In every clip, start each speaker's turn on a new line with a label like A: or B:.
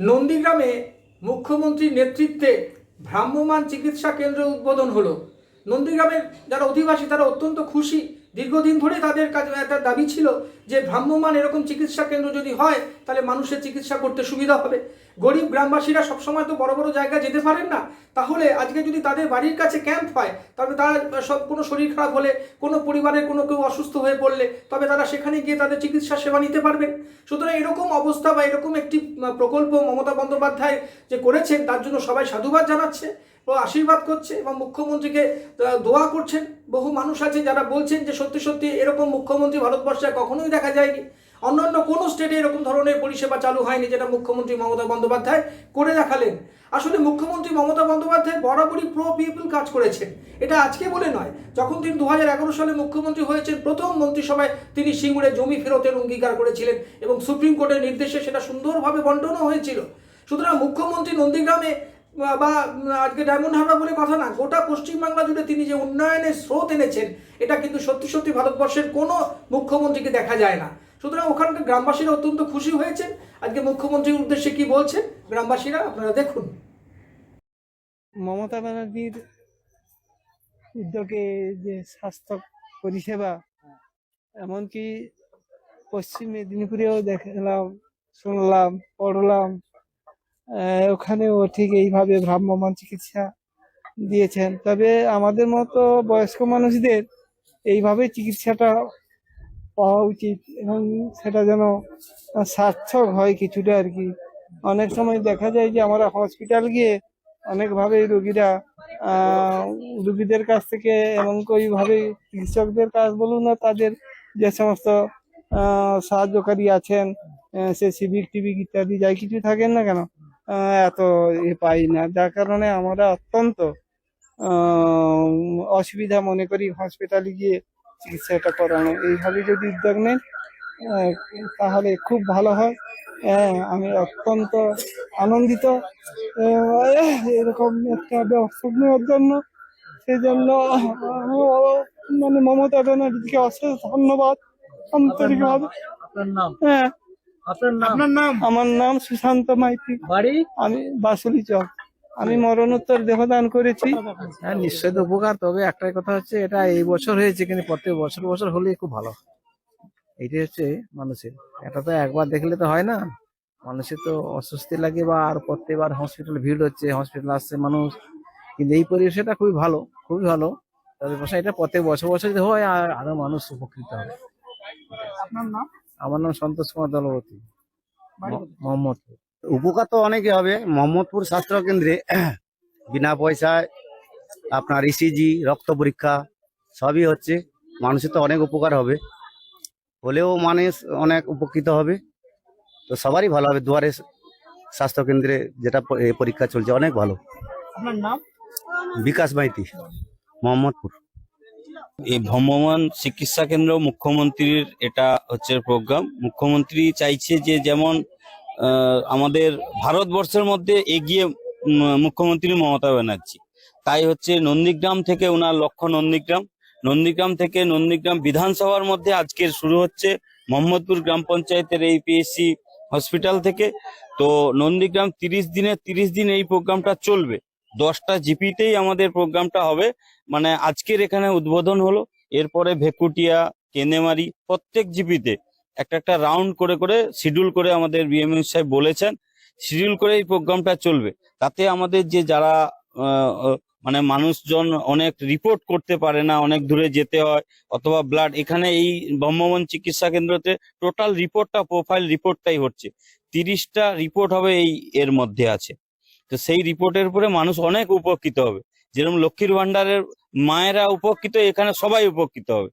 A: নন্দীগ্রামে মুখ্যমন্ত্রীর নেতৃত্বে ভ্রাম্যমান চিকিৎসা কেন্দ্র উদ্বোধন হলো। নন্দীগ্রামের যারা অধিবাসী তারা অত্যন্ত খুশি দীর্ঘদিন ধরে তাদের কাছে একটা দাবি ছিল যে ভ্রাম্যমান এরকম চিকিৎসা কেন্দ্র যদি হয়, তাহলে মানুষের চিকিৎসা করতে সুবিধা হবে। গরিব গ্রামবাসীরা সবসময় তো বড় বড় জায়গা যেতে পারেন না। তাহলে আজকে যদি তাদের বাড়ির কাছে ক্যাম্প হয় তবে তারা সব কোনো শরীর খারাপ হলে, কোনো পরিবারের কোনো কেউ অসুস্থ হয়ে পড়লে, তবে তারা সেখানে গিয়ে তাদের চিকিৎসা সেবা নিতে পারবেন সুতরাং এরকম অবস্থা বা এরকম একটি প্রকল্প মমতা বন্দ্যোপাধ্যায় যে করেছেন, তার জন্য সবাই সাধুবাদ জানাচ্ছে ও আশীর্বাদ করছে এবং মুখ্যমন্ত্রীকে দোয়া করছেন। বহু মানুষ আছে যারা বলছেন যে সত্যি সত্যি এরকম মুখ্যমন্ত্রী ভারতবর্ষে কখনোই দেখা যায়নি। অন্যান্য কোনো স্টেটে এরকম ধরনের পরিষেবা চালু হয়নি যেটা মুখ্যমন্ত্রী মমতা বন্দ্যোপাধ্যায় করে দেখালেন। আসলে মুখ্যমন্ত্রী মমতা বন্দ্যোপাধ্যায় বরাবরই প্রো পিপল কাজ করেছেন। এটা আজকে বলে নয়, যখন তিনি দু হাজার এগারো সালে মুখ্যমন্ত্রী হয়েছেন, প্রথম মন্ত্রিসভায় তিনি সিঙ্গুরে জমি ফেরতের অঙ্গীকার করেছিলেন এবং সুপ্রিম কোর্টের নির্দেশে সেটা সুন্দরভাবে বন্টনও হয়েছিল। সুতরাং মুখ্যমন্ত্রী নন্দীগ্রামে বা আজকে ডায়মন্ড হারবার বলে কথা না, গোটা পশ্চিমবাংলা জুড়ে তিনি যে উন্নয়নের স্রোত এনেছেন, এটা কিন্তু সত্যি সত্যি ভারতবর্ষের কোনো মুখ্যমন্ত্রীকে দেখা যায় না। সুতরাং ওখানকার গ্রামবাসীরা অত্যন্ত খুশি হয়েছেন। আজকে মুখ্যমন্ত্রীর উদ্দেশ্যে কি বলছেন? গ্রামবাসীরা, আপনারা দেখুন।
B: মমতা ব্যানার্জির উদ্যোগে যে স্বাস্থ্য পরিষেবা, এমনকি পশ্চিম মেদিনীপুরেও দেখলাম, শুনলাম, পড়লাম ওখানেও ঠিক এইভাবে ভ্রাম্যমান চিকিৎসা দিয়েছেন। তবে আমাদের মতো বয়স্ক মানুষদের এইভাবে চিকিৎসাটা পাওয়া উচিত এবং সেটা যেন সার্থক হয় কিছুটা আর কি। অনেক সময় দেখা যায় যে আমরা হসপিটাল গিয়ে অনেকভাবে রোগীরা রোগীদের কাছ থেকে এবং ওইভাবে চিকিৎসকদের কাজ বলুন না, তাদের যে সমস্ত সাহায্যকারী আছেন সে সিভিক টিভিক ইত্যাদি, যাই কিছু থাকেন না কেন এত পাই না। যার কারণে আমরা অত্যন্ত অসুবিধা মনে করি হসপিটালে গিয়ে চিকিৎসাটা করানো। এইভাবে যদি উদ্যোগ নেন তাহলে খুব ভালো হয়। হ্যাঁ আমি অত্যন্ত আনন্দিত। এরকম একটা ব্যবস্থা নেওয়ার জন্য সেই জন্য মানে মমতা ব্যানার্জিকে অশেষ ধন্যবাদ। আন্তরিকভাবে। হ্যাঁ।
C: আপনার নাম?
B: আমার নাম সুশান্ত মাইতি।
C: বাড়ি?
B: আমি বাসুলি চক। আমি মরণোত্তর দেহদান করেছি।
C: হ্যাঁ নিশ্চয়ই তো উপকার। তবে একটাই কথা হচ্ছে এটা এই বছর হয়েছে কিন্তু প্রত্যেক বছর বছর হলে খুব ভালো। এইটাই হচ্ছে মানুষের। এটা তো একবার দেখলে তো হয় না। মানুষের তো অস্বস্তি লাগে বা আর প্রত্যেকবার হসপিটালে ভিড় হচ্ছে হসপিটাল আসছে মানুষ। কিন্তু এই পরিবেশটা খুবই ভালো খুবই ভালো। তবে বসে এটা প্রত্যেক বছর বছর যদি হয় আর আরও মানুষ উপকৃত হবে।
B: আপনার নাম?
C: আমার নাম সন্তোষ কুমার দলবতী মোহাম্মদপুর।
D: উপকার তো অনেকই হবে। মোহাম্মদপুর স্বাস্থ্য কেন্দ্রে বিনা পয়সায় আপনার ইসিজি রক্ত পরীক্ষা সবই হচ্ছে। মানুষের তো অনেক উপকার হবে। হলেও মানুষ অনেক উপকৃত হবে। তো সবারই ভালো হবে। দুয়ারে স্বাস্থ্য কেন্দ্রে যেটা এ পরীক্ষা চলছে অনেক ভালো।
B: আপনার নাম?
D: বিকাশ মাইতি মোহাম্মদপুর।
E: এই ভ্রাম্যমাণ চিকিৎসা কেন্দ্র মুখ্যমন্ত্রীর এটা হচ্ছে প্রোগ্রাম। মুখ্যমন্ত্রী চাইছে যে যেমন আমাদের ভারতবর্ষের মধ্যে এগিয়ে মুখ্যমন্ত্রী মমতা ব্যানার্জি। তাই হচ্ছে নন্দীগ্রাম থেকে ওনার লক্ষ্য নন্দীগ্রাম। নন্দীগ্রাম থেকে নন্দীগ্রাম বিধানসভার মধ্যে আজকের শুরু হচ্ছে মোহাম্মদপুর গ্রাম পঞ্চায়েতের এই পিএসসি হসপিটাল থেকে। তো নন্দীগ্রাম তিরিশ দিনে তিরিশ দিন এই প্রোগ্রামটা চলবে। দশটা জিপিতেই আমাদের প্রোগ্রামটা হবে। মানে আজকের এখানে উদ্বোধন হলো, এরপরে ভেকুটিয়া, কেনেমারি, প্রত্যেক জিপিতে একটা একটা রাউন্ড করে করে শিডিউল করে আমাদের বিএমএস সাহেব বলেছেন, শিডিউল করে এই প্রোগ্রামটা চলবে। তাতে আমাদের যে যারা মানে মানুষজন অনেক রিপোর্ট করতে পারে না, অনেক দূরে যেতে হয়, অথবা ব্লাড, এখানে এই ব্রহ্মবন চিকিৎসা কেন্দ্রতে টোটাল রিপোর্টটা, প্রোফাইল রিপোর্টটাই হচ্ছে। তিরিশটা রিপোর্ট হবে এই এর মধ্যে আছে। তো সেই রিপোর্টের উপরে মানুষ অনেক উপকৃত হবে। যেরকম লক্ষ্মীর ভান্ডারের মায়েরা উপকৃত, এখানে সবাই উপকৃত হবে।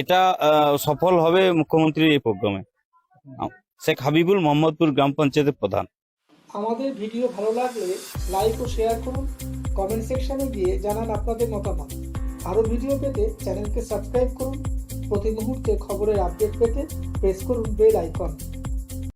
E: এটা সফল হবে মুখ্যমন্ত্রীর এই প্রোগ্রামে শেখ হাবিবুল মোহাম্মদপুর গ্রাম পঞ্চায়েতের প্রধান।
A: আমাদের ভিডিও ভালো লাগলে লাইক ও শেয়ার করুন। কমেন্ট সেকশনে গিয়ে জানান আপনাদের মতামত। আরও ভিডিও পেতে চ্যানেলকে সাবস্ক্রাইব করুন। প্রতি মুহূর্তে খবরের আপডেট পেতে প্রেস করুন বেল আইকন